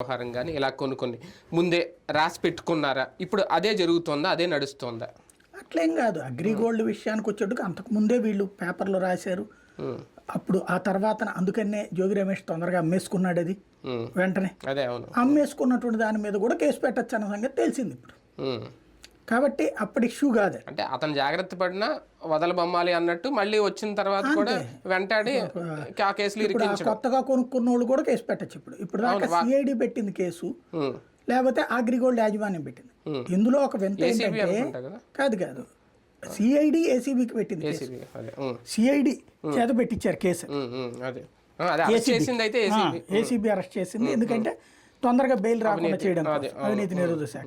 వ్యవహారం కానీ ఇలా కొన్ని కొన్ని ముందే రాసి పెట్టుకున్నారా? ఇప్పుడు అదే జరుగుతోందా? అదే నడుస్తోందా? అట్లేం కాదు. అగ్రిగోల్డ్ విషయానికి వచ్చేట్టుకు అంతకు ముందే వీళ్ళు పేపర్లో రాశారు. అప్పుడు ఆ తర్వాత అందుకనే జోగి రమేష్ తొందరగా అమ్మేసుకున్నాడు అది. వెంటనే అమ్మేసుకున్నటువంటి దాని మీద కూడా కేసు పెట్టచ్చు అన్న సంగతి తెలిసింది ఇప్పుడు. కాబట్టి అప్పటి ఇష్యూ కాదు. అంటే అతను జాగ్రత్త పడినా వదల బొమ్మాలి అన్నట్టు మళ్ళీ వచ్చిన తర్వాత కూడా వెంటాడి ఆ కేసులు కొత్తగా కొనుక్కున్న వాళ్ళు కూడా కేసు పెట్టచ్చు ఇప్పుడు. ఇప్పుడు దాకా సిఐడి పెట్టింది కేసు లేకపోతే అగ్రిగోల్డ్ యాజమాన్యం పెట్టింది. ఇందులో ఒక వింత ఏంటంటే కదా? కాదు సిఐడి ఏసీబీకి పెట్టింది సిఐడి చేత పెట్టించారు కేసు. ఏసీబీ అరెస్ట్ చేసింది ఎందుకంటే తొందరగా బెయిల్ రాకుండా చేయడం. అవినీతి నిరోధక శాఖ.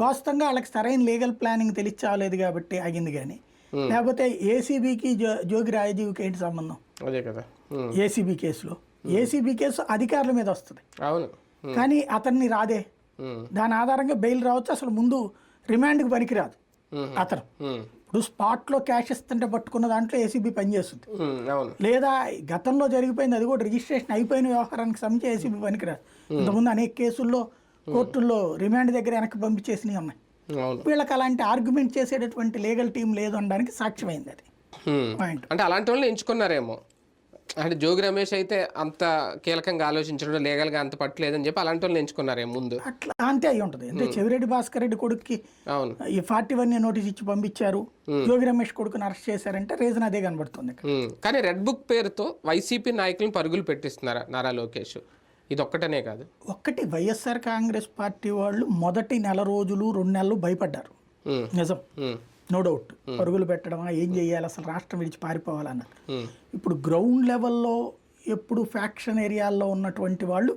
వాస్తవంగా వాళ్ళకి సరైన లీగల్ ప్లానింగ్ తెలియచాలేదు కాబట్టి ఆగింది కానీ లేకపోతే ఏసీబీకి జోగి రాజీవ్కి ఏంటి సంబంధం? అదే కదా. ఏసీబీ కేసులో. ఏసీబీ కేసు అధికారుల మీద వస్తుంది. అవును. కానీ అతన్ని రాదే. దాని ఆధారంగా బెయిల్ రావచ్చు అసలు ముందు రిమాండ్కి పనికిరాదు అతను. ఇప్పుడు స్పాట్లో క్యాష్ ఇస్తుంటే పట్టుకున్న దాంట్లో ఏసీబీ పనిచేస్తుంది లేదా గతంలో జరిగిపోయింది అది కూడా రిజిస్ట్రేషన్ అయిపోయిన వ్యవహారానికి సంబంధించి ఏసీబీ పనికిరాదు. ఇంతకుముందు అనేక కేసుల్లో కోర్టుల్లో రిమాండ్ దగ్గర వెనక్కి పంపించేసినవి ఉన్నాయి. వీళ్ళకి అలాంటి ఆర్గ్యుమెంట్ చేసేటటువంటి లీగల్ టీం లేదు అనడానికి సాక్ష్యమైంది అది. పాయింట్ అంటే అలాంటి వాళ్ళని ఎంచుకున్నారేమో. అంటే జోగి రమేష్ అయితే అంత కీలకంగా ఆలోచించడం లీగల్గా అంత పట్టలేదని చెప్పి అలాంటి వాళ్ళని ఎంచుకున్నారేమో ముందు? అట్లా అంతే అయి ఉంటుంది. అంటే చెవిరెడ్డి భాస్కర్ రెడ్డి కొడుక్కి అవును. ఈ ఫార్టీ వన్ నోటీస్ ఇచ్చి పంపించారు. యోగి రమేష్ కొడుకుని అరెస్ట్ చేశారంటే రీజన్ అదే కనబడుతుంది. కానీ రెడ్ బుక్ పేరుతో వైసీపీ నాయకులను పరుగులు పెట్టిస్తున్నారు నారా లోకేష్? ఇది ఒక్కటనే కాదు. ఒక్కటి వైఎస్ఆర్ కాంగ్రెస్ పార్టీ వాళ్ళు మొదటి నెల రోజులు రెండు నెలలు భయపడ్డారు. నిజం. No doubt. పరుగులు పెట్టడమా ఏం చేయాలి అసలు రాష్ట్రం విడిచి పారిపోవాలన్న. ఇప్పుడు గ్రౌండ్ లెవెల్లో ఎప్పుడు ఫ్యాక్షన్ ఏరియాల్లో ఉన్నటువంటి వాళ్ళు